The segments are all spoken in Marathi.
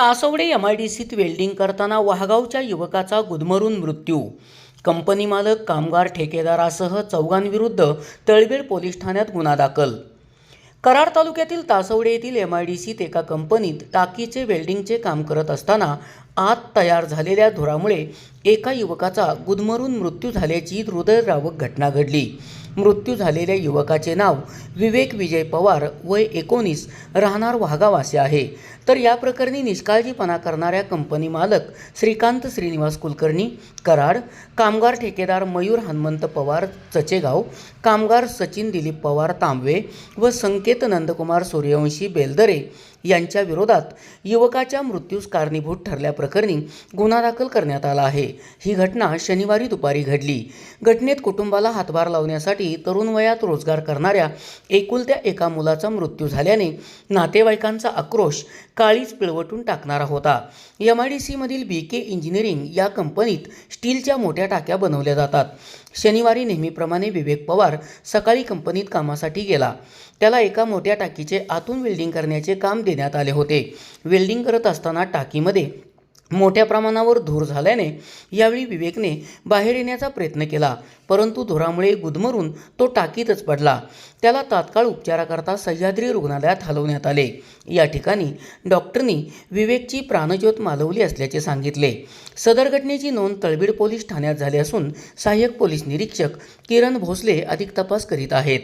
तासवडे एम आय डी सीत वेल्डिंग करताना वाहगावच्या युवकाचा गुदमरून मृत्यू. कंपनी मालक कामगार ठेकेदारासह चौघांविरुद्ध तळबेड पोलीस ठाण्यात गुन्हा दाखल. कराड तालुक्यातील तासवडे येथील एम आय डी सीत एका कंपनीत टाकीचे वेल्डिंगचे काम करत असताना आत तयार झालेल्या धुरामुळे एका युवकाचा गुदमरून मृत्यू झाल्याची हृदयद्रावक घटना घडली. मृत्यू झालेल्या युवकाचे नाव विवेक विजय पवार वय एकोणीस राहणार वाघाव असे आहे. तर या प्रकरणी निष्काळजीपणा करणाऱ्या कंपनी मालक श्रीकांत श्रीनिवास कुलकर्णी कराड कामगार ठेकेदार मयूर हनुमंत पवार चचेगाव कामगार सचिन दिलीप पवार तांबवे व संकेत नंदकुमार सूर्यवंशी बेलदरे यांच्या विरोधात युवकाच्या मृत्यूस कारणीभूत ठरल्याप्रकरणी गुन्हा दाखल करण्यात आला आहे. ही घटना शनिवारी दुपारी घडली. घटनेत कुटुंबाला हातभार लावण्यासाठी तरुण वयात रोजगार करणाऱ्या एकुलत्या एका मुलाचा मृत्यू झाल्याने नातेवाईकांचा आक्रोश काळीच पिळवटून टाकणारा होता. एम आय डी सीमधील बी के इंजिनिअरिंग या कंपनीत स्टीलच्या मोठ्या टाक्या बनवल्या जातात. शनिवारी नेहमीप्रमाणे विवेक पवार सकाळी कंपनीत कामासाठी गेला. त्याला एका मोठ्या टाकीचे आतून वेल्डिंग करण्याचे काम देण्यात आले होते. वेल्डिंग करत असताना टाकीमध्ये मोठ्या प्रमाणावर धूर झाल्याने यावेळी विवेकने बाहेर येण्याचा प्रयत्न केला परंतु धुरामुळे गुदमरून तो टाकीतच पडला. त्याला तात्काळ उपचाराकरता सह्याद्री रुग्णालयात हलवण्यात आले. या ठिकाणी डॉक्टरनी विवेकची प्राणज्योत मालवली असल्याचे सांगितले. सदर घटनेची नोंद तळबीड पोलीस ठाण्यात झाली असून सहाय्यक पोलीस निरीक्षक किरण भोसले अधिक तपास करीत आहेत.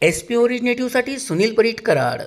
एस पी ओरिजिनेटिव्हसाठी सुनील परीट कराड.